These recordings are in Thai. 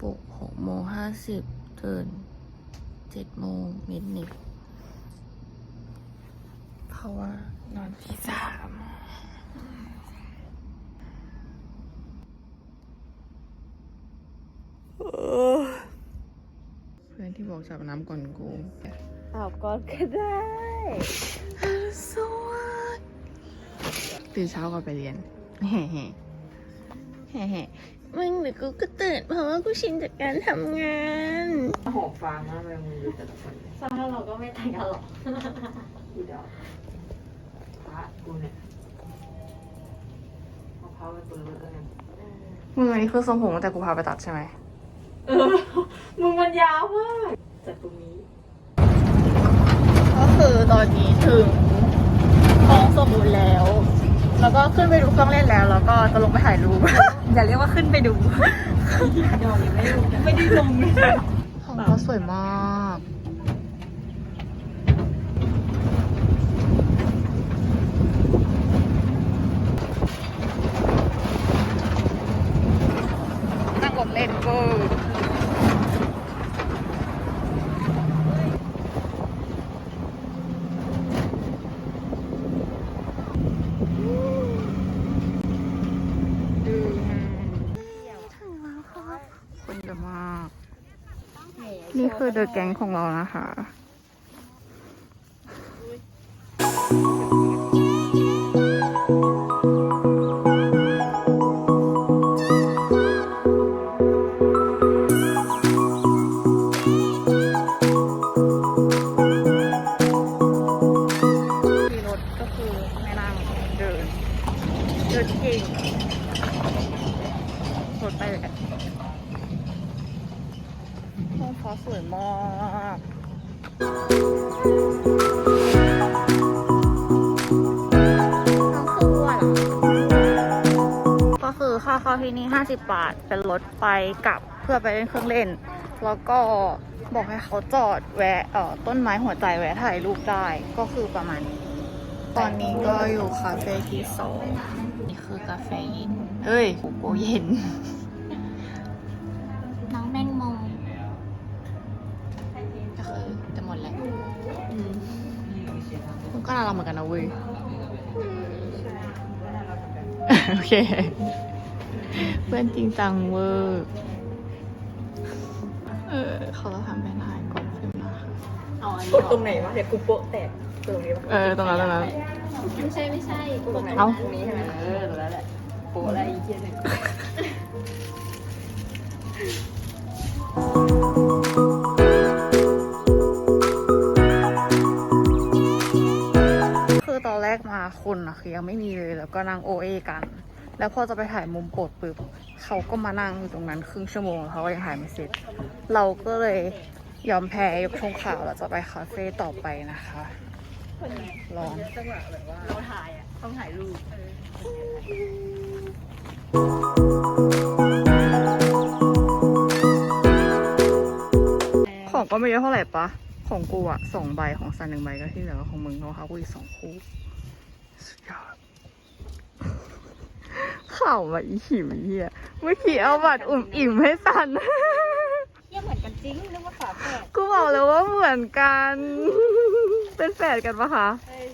ปลุกหกโมงห้าสิบตื่นเจ็ดโมงนิดนิดๆเพราะว่านอนที่สามเพื่อนที่บอกจับน้ำก่อนกูอาบก่อนก็ได้สวัสดีตื่นเช้าก่อนไปเรียนแห่แห่แห่แห่ มึงหรือกูก็ตื่นเพราะว่ากูชินจากการทำงานหอบฟางมากเลยมึงดูแต่ละคนฟังแล้วเราก็ไม่แต่งกันหรอกกูเดาพระกูเนี่ยมะพร้าวไปเปิดแล้วกันมึงอันนี้คือทรงผมตั้งแต่กูพาไปตัดใช่ไหมเออมึงมันยาวมากจากตรงนี้ ก็คือตอนนี้ถึงห้องสมุดแล้ว แล้วก็ขึ้นไปดูเครื่องเล่นแล้ว แล้วก็จะลงไปถ่ายรูป อย่าเรียกว่าขึ้นไปดูเดี๋ยวไม่ได้ไม่ได้ลงเลยห้องเขาสวยมาก นั่งรถเล่นเวอร์ถึงแล้วค่ะคนเยอะมาก นี่คือเดอะแก๊งของเรานะคะขี่รถก็คือไม่นั่งเดินเดินเก่งรถไปเลยกันห้องฟ้า สวยมากน้องคือวัวเหรอก็คือค่าเข้าที่นี่ 50 บาท เป็นรถไปกลับเพื่อไปเล่นเครื่องเล่น แล้วก็บอกให้เขาจอดแวะเอ่อต้นไม้หัวใจแวะถ่ายรูปได้ก็คือประมาณนี้ตอนนี้ก็อยู่คาเฟ่ที่สองนี่คือกาแฟเย็นเอ้ยโกโก้เย็น ก็น่ารักเหมือนกันนะเว้ยโอเค เพื่อนจริงจังเวอร์เออเขาจะทำเป็นถ่ายก่อนขึ้นมาค่ะเอาอันกนี้ดตรงไหนวะเดี๋ยวกูโป๊ะแตกตรงนี้ปะเออตรงนั้นตรงนั้น ไม่ใช่ไม่ใช่กดตรงไหนเอ้า ตรงนี้ใช่ไหมเออตรงนั้นแหละโป๊ะอะไรอีกเทียหนึ่ง คนอะคือยังไม่มีเลยแล้วก็นั่งโอเอกัน แล้วพอจะไปถ่ายมุมโปรดปุ๊บเขาก็มานั่งอยู่ตรงนั้นครึ่งชั่วโมงแล้วเขาก็ยังถ่ายไม่เสร็จ เราก็เลยยอมแพ้ยกธงขาวแล้วจะไปคาเฟ่ต่อไปนะคะร้อนจังหวะแบบว่าเราถ่ายอะต้องถ่ายรูปของก็ไม่เยอะเท่าไหร่ปะของกูอะสองใบของซันหนึ่งใบก็ที่เหลือก็ของมึงรองเท้ากูอีกสองคู่สุดยอด ข่าวมาอีหิวเฮียเมื่อกี้เอาบัตรอุ่มอิ่มให้ซัน เยี่ยเหมือนกันจริงนึกว่าฝาแฝดกูบอกเลยว่าเหมือนกัน เป็นแฝดกันปะคะ เอ้ย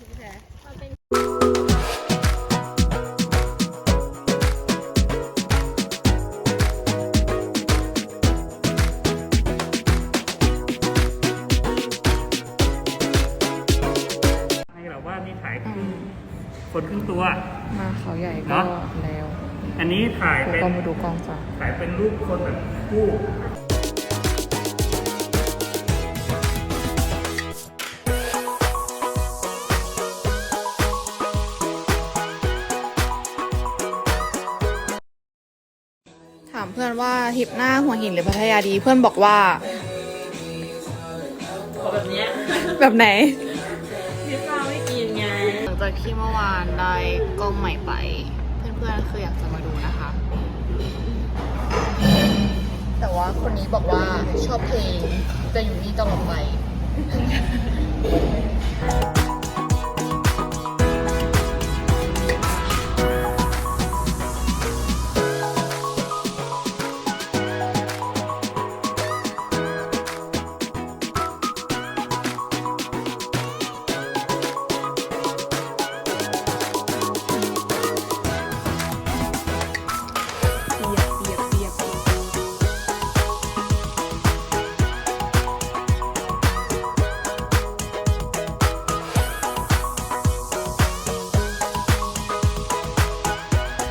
คนครึ่งตัว มาเขาใหญ่ก็เนอะ แล้วอันนี้ถ่ายกูเป็น ก็มาดูกล้องจ้ะถ่ายเป็นรูปคนแบบคู่ ถามเพื่อนว่าทริปหน้าหัวหินหรือพัทยาดีเพื่อนบอกว่า ขอแบบเนี้ยแบบไหน ที่เมื่อวานได้กล้องใหม่ไป เพื่อนๆคืออยากจะมาดูนะคะ แต่ว่าคนนี้บอกว่าชอบเพลงจะอยู่นี่ตลอดไป